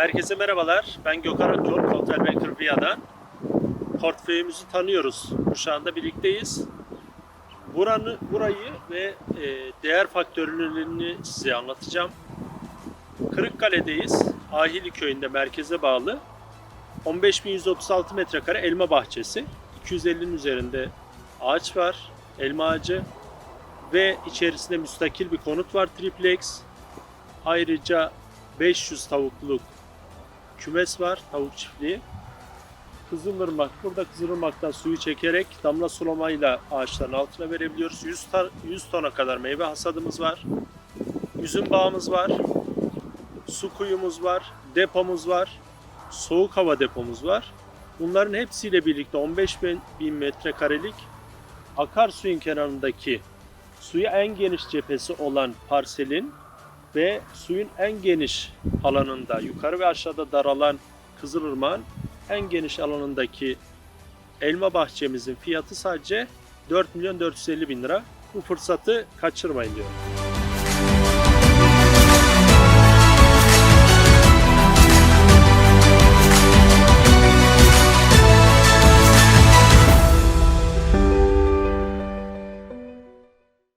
Herkese merhabalar. Ben Gökhan Akyol, Hotel Banker Via'dan. Portföyümüzü tanıyoruz. Şu anda birlikteyiz. Buranı, burayı ve e, değer faktörlerini size anlatacağım. Kırıkkale'deyiz. Ahili köyünde merkeze bağlı. 15.136 metrekare elma bahçesi. 250'nin üzerinde ağaç var. Elma ağacı. Ve içerisinde müstakil bir konut var. Triplex. Ayrıca 500 tavukluk kümes var, tavuk çiftliği. Kızılırmak, burada Kızılırmak'tan suyu çekerek damla sulamayla ağaçların altına verebiliyoruz. 100, ta- 100 tona kadar meyve hasadımız var. Üzüm bağımız var. Su kuyumuz var. Depomuz var. Soğuk hava depomuz var. Bunların hepsiyle birlikte 15 bin, bin metrekarelik akarsuyun kenarındaki suya en geniş cephesi olan parselin ve suyun en geniş alanında, yukarı ve aşağıda daralan Kızılırmak'ın en geniş alanındaki elma bahçemizin fiyatı sadece 4 milyon 450 bin lira. Bu fırsatı kaçırmayın diyorum.